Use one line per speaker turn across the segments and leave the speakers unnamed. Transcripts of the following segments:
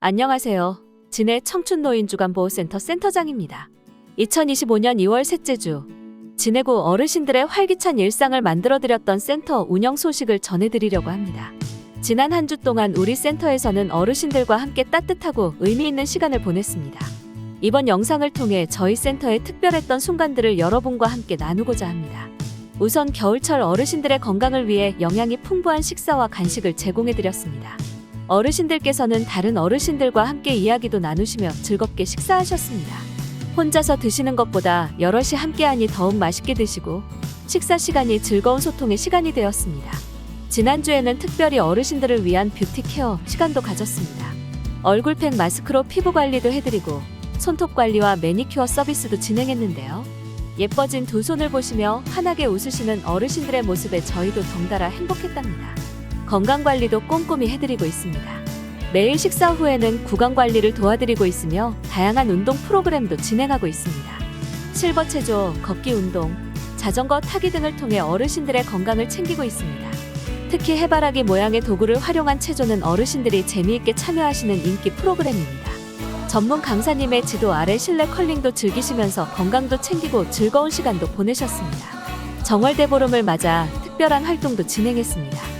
안녕하세요. 진해 청춘노인주간보호센터 센터장입니다. 2025년 2월 셋째 주 진해구 어르신들의 활기찬 일상을 만들어드렸던 센터 운영 소식을 전해드리려고 합니다. 지난 한 주 동안 우리 센터에서는 어르신들과 함께 따뜻하고 의미 있는 시간을 보냈습니다. 이번 영상을 통해 저희 센터의 특별했던 순간들을 여러분과 함께 나누고자 합니다. 우선 겨울철 어르신들의 건강을 위해 영양이 풍부한 식사와 간식을 제공해드렸습니다. 어르신들께서는 다른 어르신들과 함께 이야기도 나누시며 즐겁게 식사하셨습니다. 혼자서 드시는 것보다 여럿이 함께하니 더욱 맛있게 드시고 식사 시간이 즐거운 소통의 시간이 되었습니다. 지난주에는 특별히 어르신들을 위한 뷰티 케어 시간도 가졌습니다. 얼굴팩 마스크로 피부 관리도 해드리고 손톱 관리와 매니큐어 서비스도 진행했는데요. 예뻐진 두 손을 보시며 환하게 웃으시는 어르신들의 모습에 저희도 덩달아 행복했답니다. 건강 관리도 꼼꼼히 해드리고 있습니다. 매일 식사 후에는 구강 관리를 도와드리고 있으며 다양한 운동 프로그램도 진행하고 있습니다. 실버 체조, 걷기 운동, 자전거 타기 등을 통해 어르신들의 건강을 챙기고 있습니다. 특히 해바라기 모양의 도구를 활용한 체조는 어르신들이 재미있게 참여하시는 인기 프로그램입니다. 전문 강사님의 지도 아래 실내 컬링도 즐기시면서 건강도 챙기고 즐거운 시간도 보내셨습니다. 정월대보름을 맞아 특별한 활동도 진행했습니다.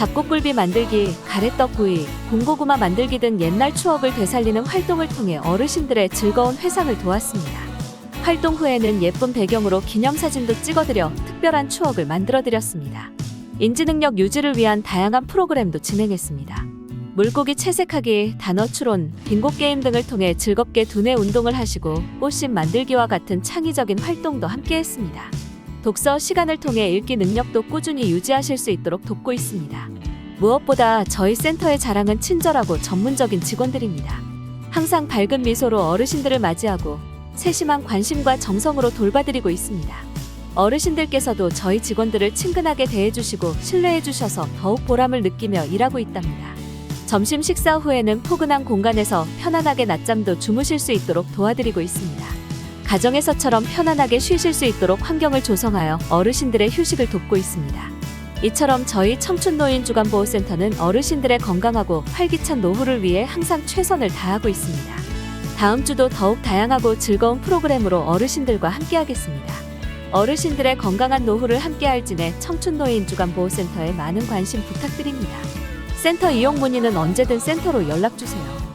잡곡굴비 만들기, 가래떡 구이, 군고구마 만들기 등 옛날 추억을 되살리는 활동을 통해 어르신들의 즐거운 회상을 도왔습니다. 활동 후에는 예쁜 배경으로 기념사진도 찍어드려 특별한 추억을 만들어드렸습니다. 인지능력 유지를 위한 다양한 프로그램도 진행했습니다. 물고기 채색하기, 단어 추론, 빙고 게임 등을 통해 즐겁게 두뇌 운동을 하시고 꽃심 만들기와 같은 창의적인 활동도 함께 했습니다. 독서 시간을 통해 읽기 능력도 꾸준히 유지하실 수 있도록 돕고 있습니다. 무엇보다 저희 센터의 자랑은 친절하고 전문적인 직원들입니다. 항상 밝은 미소로 어르신들을 맞이하고 세심한 관심과 정성으로 돌봐드리고 있습니다. 어르신들께서도 저희 직원들을 친근하게 대해주시고 신뢰해주셔서 더욱 보람을 느끼며 일하고 있답니다. 점심 식사 후에는 포근한 공간에서 편안하게 낮잠도 주무실 수 있도록 도와드리고 있습니다. 가정에서처럼 편안하게 쉬실 수 있도록 환경을 조성하여 어르신들의 휴식을 돕고 있습니다. 이처럼 저희 청춘노인주간보호센터는 어르신들의 건강하고 활기찬 노후를 위해 항상 최선을 다하고 있습니다. 다음 주도 더욱 다양하고 즐거운 프로그램으로 어르신들과 함께하겠습니다. 어르신들의 건강한 노후를 함께할 진해 청춘노인주간보호센터에 많은 관심 부탁드립니다. 센터 이용 문의는 언제든 센터로 연락주세요.